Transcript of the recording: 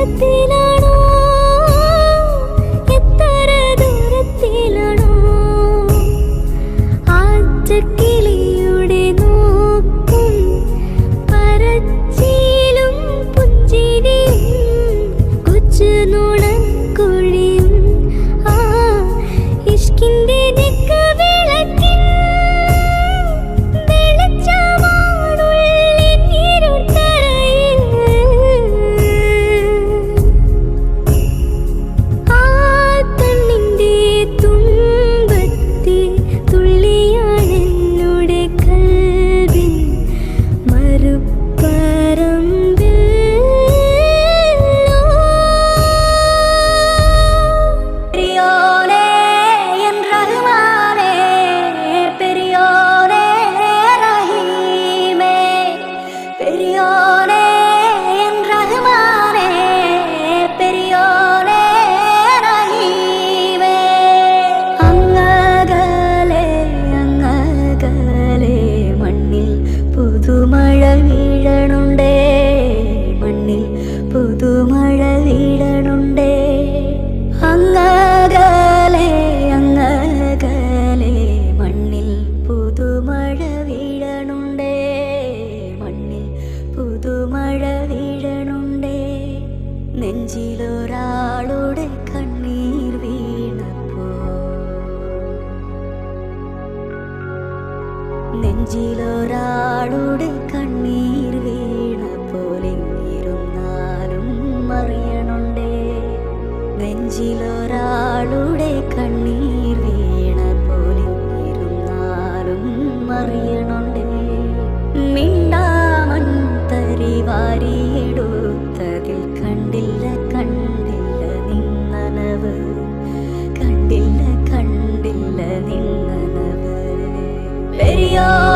కత్తిలా നെഞ്ചിലൊരാളുടെ കണ്ണീർ വീണപ്പോ? നെഞ്ചിലൊരാളുടെ കണ്ണീർ വീണപ്പോലെങ്ങിരുന്നാലും അറിയണുണ്ടേ? നെഞ്ചിലൊരാളുടെ കണ്ണീർ വീണപ്പോലെങ്ങിരുന്നാലും അറിയണുണ്ടേ? Oh.